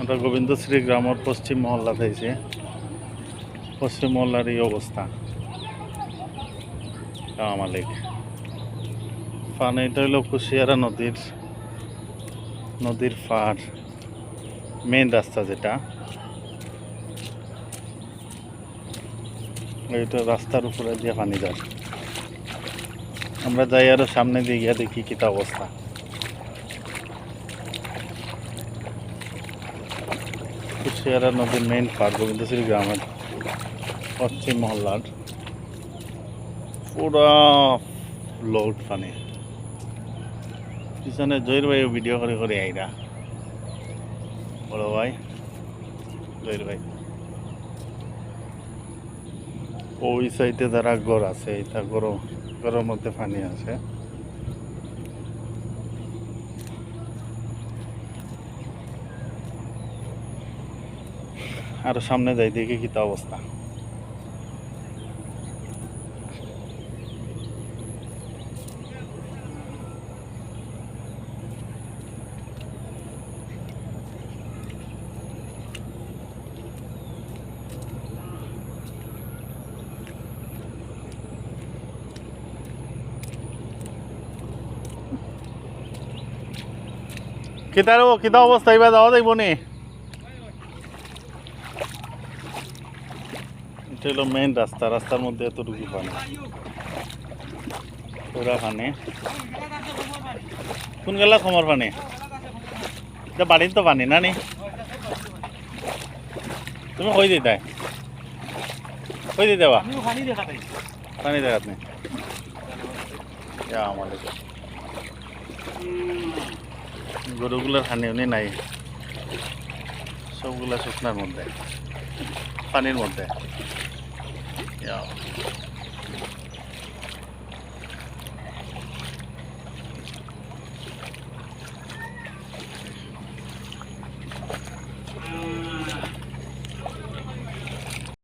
আমরা গোবিন্দশ্রী গ্রামের পশ্চিম মহল্লা থাইছে পশ্চিম মহল্লার এই অবস্থা। মালিক। পানি এটা হইল কুশিয়ারা নদীর নদীর পাড়। মেন রাস্তা যেটা। এইটা রাস্তার উপরে দিয়ে পানি যায়। আমরা যাই আরও সামনে দিয়ে গিয়া দেখি কিতা অবস্থা। কুশিয়ারা নদীর মেইন পার্ক গোবিন্দশ্রী গ্রামের পশ্চিম মহল্লার পুরা লোড পানি পিছনে জহির ভাই ভিডিও করে করে আইরা। বড় ভাই, জহির ভাই। ওই সাইডে যারা ঘর আছে, এটা গরম ঘরের মধ্যে পানি আছে। আরও সামনে যাই দেখি কি তা অবস্থা। কিতার কিতা অবস্থা? এবার যাওয়া যাইব নি? এটা হলো মেইন রাস্তা রাস্তার মধ্যে এতটুকু পানি পুরা পানি কোন গেলা খমর পানি এটা বাড়ির তো পানি না নি? তুমি কই দিতা? কই দিতে বা? পানি দেখাত নেই গরুগুলোর হানি উনি নাই। সবগুলা শুকনার মধ্যে পানির মধ্যে। Yeah.